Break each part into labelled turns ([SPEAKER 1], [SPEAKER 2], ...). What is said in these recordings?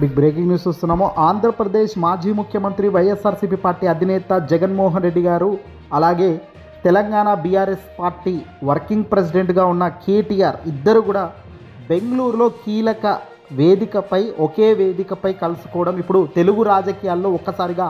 [SPEAKER 1] Big breaking news చూస్తున్నాము. ఆంధ్రప్రదేశ్ మాజీ ముఖ్యమంత్రి వైఎస్ఆర్సీపీ పార్టీ అధినేత జగన్మోహన్ రెడ్డి గారు అలాగే తెలంగాణ బీఆర్ఎస్ పార్టీ వర్కింగ్ ప్రెసిడెంట్గా ఉన్న కేటీఆర్ ఇద్దరు కూడా బెంగళూరులో కీలక వేదికపై ఒకే వేదికపై కలుసుకోవడం ఇప్పుడు తెలుగు రాజకీయాల్లో ఒక్కసారిగా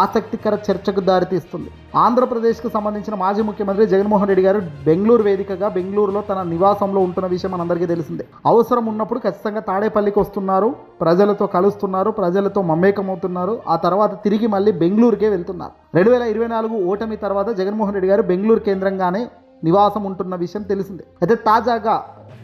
[SPEAKER 1] ఆసక్తికర చర్చకు దారితీస్తుంది. ఆంధ్రప్రదేశ్కు సంబంధించిన మాజీ ముఖ్యమంత్రి జగన్మోహన్ రెడ్డి గారు బెంగళూరు వేదికగా బెంగళూరులో తన నివాసంలో ఉంటున్న విషయం మనందరికీ తెలిసిందే. అవసరం ఉన్నప్పుడు ఖచ్చితంగా తాడేపల్లికి వస్తున్నారు ప్రజలతో కలుస్తున్నారు ప్రజలతో మమేకమవుతున్నారు ఆ తర్వాత తిరిగి మళ్ళీ బెంగళూరుకే వెళ్తున్నారు. రెండు వేల ఇరవై నాలుగు ఓటమి తర్వాత జగన్మోహన్ రెడ్డి గారు బెంగళూరు కేంద్రంగానే నివాసం ఉంటున్న విషయం తెలిసిందే. అయితే తాజాగా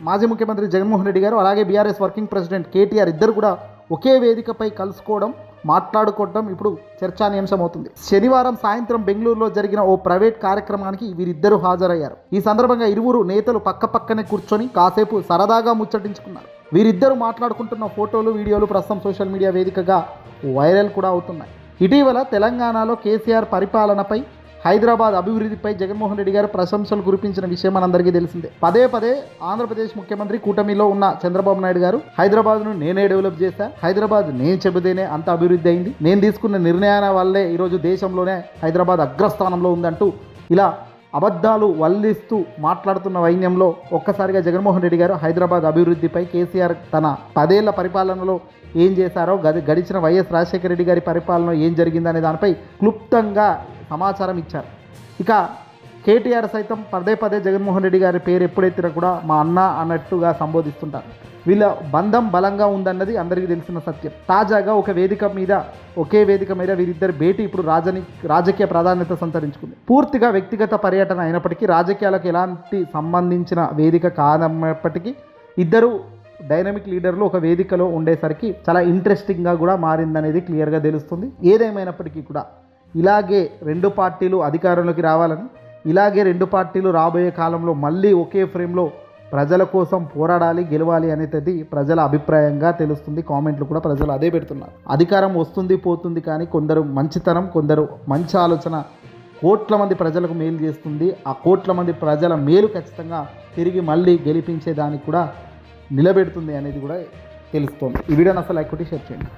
[SPEAKER 1] మాజీ ముఖ్యమంత్రి జగన్మోహన్ రెడ్డి గారు అలాగే బీఆర్ఎస్ వర్కింగ్ ప్రెసిడెంట్ కేటీఆర్ ఇద్దరు కూడా ఒకే వేదికపై కలుసుకోవడం మాట్లాడుకోవడం ఇప్పుడు చర్చానీయాంశమవుతుంది. శనివారం సాయంత్రం బెంగళూరులో జరిగిన ఓ ప్రైవేట్ కార్యక్రమానికి వీరిద్దరూ హాజరయ్యారు. ఈ సందర్భంగా ఇరువురు నేతలు పక్క పక్కనే కూర్చొని కాసేపు సరదాగా ముచ్చటించుకున్నారు. వీరిద్దరూ మాట్లాడుకుంటున్న ఫోటోలు వీడియోలు ప్రస్తుతం సోషల్ మీడియా వేదికగా వైరల్ కూడా అవుతున్నాయి. ఇటీవల తెలంగాణలో కేసీఆర్ పరిపాలనపై హైదరాబాద్ అభివృద్ధిపై జగన్మోహన్ రెడ్డి గారు ప్రశంసలు కురిపించిన విషయం మనందరికీ తెలిసిందే. పదే పదే ఆంధ్రప్రదేశ్ ముఖ్యమంత్రి కూటమిలో ఉన్న చంద్రబాబు నాయుడు గారు హైదరాబాద్ను నేనే డెవలప్ చేశా హైదరాబాద్ నేను చెబితేనే అంత అభివృద్ధి అయింది నేను తీసుకున్న నిర్ణయాల వల్లే ఈరోజు దేశంలోనే హైదరాబాద్ అగ్రస్థానంలో ఉందంటూ ఇలా అబద్ధాలు వల్లిస్తూ మాట్లాడుతున్న వైన్యంలో ఒక్కసారిగా జగన్మోహన్ రెడ్డి గారు హైదరాబాద్ అభివృద్ధిపై కేసీఆర్ తన పదేళ్ళ పరిపాలనలో ఏం చేశారో గది గడిచిన వైఎస్ రాజశేఖర రెడ్డి గారి పరిపాలన ఏం జరిగిందనే దానిపై క్లుప్తంగా సమాచారం ఇచ్చారు. ఇక కేటీఆర్ సైతం పదే పదే జగన్మోహన్ రెడ్డి గారి పేరు ఎప్పుడైతే కూడా మా అన్న అన్నట్టుగా సంబోధిస్తుంటారు. వీళ్ళ బంధం బలంగా ఉందన్నది అందరికీ తెలిసిన సత్యం. తాజాగా ఒక వేదిక మీద ఒకే వేదిక మీద వీరిద్దరి భేటీ ఇప్పుడు రాజని రాజకీయ ప్రాధాన్యత సంతరించుకుంది. పూర్తిగా వ్యక్తిగత పర్యటన అయినప్పటికీ రాజకీయాలకు ఎలాంటి సంబంధించిన వేదిక కాదన్నప్పటికీ ఇద్దరు డైనమిక్ లీడర్లు ఒక వేదికలో ఉండేసరికి చాలా ఇంట్రెస్టింగ్గా కూడా మారిందనేది క్లియర్గా తెలుస్తుంది. ఏదేమైనప్పటికీ కూడా ఇలాగే రెండు పార్టీలు అధికారంలోకి రావాలని ఇలాగే రెండు పార్టీలు రాబోయే కాలంలో మళ్ళీ ఒకే ఫ్రేమ్లో ప్రజల కోసం పోరాడాలి గెలవాలి అనేది ప్రజల అభిప్రాయంగా తెలుస్తుంది. కామెంట్లు కూడా ప్రజలు అదే పెడుతున్నారు. అధికారం వస్తుంది పోతుంది కానీ కొందరు మంచితనం కొందరు మంచి ఆలోచన కోట్ల మంది ప్రజలకు మేలు చేస్తుంది. ఆ కోట్ల మంది ప్రజల మేలు ఖచ్చితంగా తిరిగి మళ్ళీ గెలిపించేదానికి కూడా నిలబెడుతుంది అనేది కూడా తెలుస్తుంది. ఈ వీడియోని అసలు లైక్ కొట్టి షేర్ చేయండి.